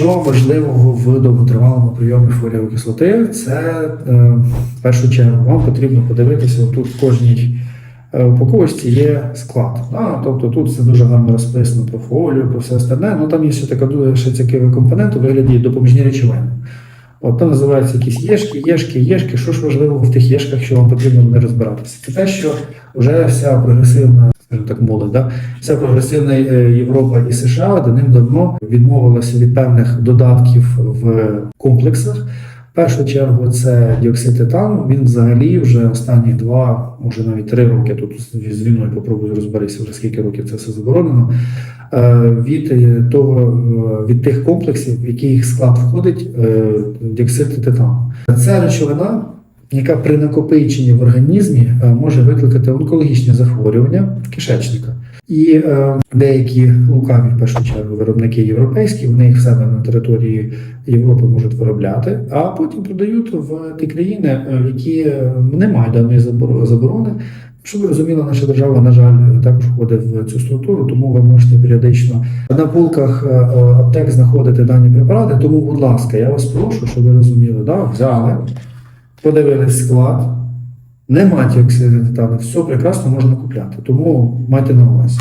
Що важливого в довготривалому прийомі фолієвої кислоти, це е, в першу чергу вам потрібно подивитися, тут в кожній е, упаковочці є склад. Да? Тобто тут все дуже гарно розписано про фолію, про все остальне. Ну там є ще така дуже цікавий компонент у вигляді допоміжні речовини. От там називаються якісь єшки, єшки, єшки. Що ж важливого в тих єшках, що вам потрібно не розбиратися? Це те, що вже вся прогресивна, скажімо так, молодь, да? вся прогресивна е, Європа і США давним-давно відмовилася від певних додатків в комплексах. В першу чергу це діоксид титану. Він взагалі вже останні два, може навіть три роки. Тут з війною попробую розберетися, вже скільки років це все заборонено. е, Від е, того від тих комплексів, в які їх склад входить, діоксид титану. Це речовина, яка при накопиченні в організмі е, може викликати онкологічні захворювання кишечника. І е, деякі лукаві, в першу чергу, виробники європейські, вони їх в себе на території Європи можуть виробляти, а потім продають в ті країни, е, які не мають даної заборо- заборони. Щоб ви розуміли, наша держава, на жаль, також входить в цю структуру, тому ви можете періодично на полках аптек знаходити дані препарати. Тому, будь ласка, я вас прошу, щоб ви розуміли, да, взяли, подивились склад, нема діоксиду титану, все прекрасно можна купляти. Тому майте на увазі.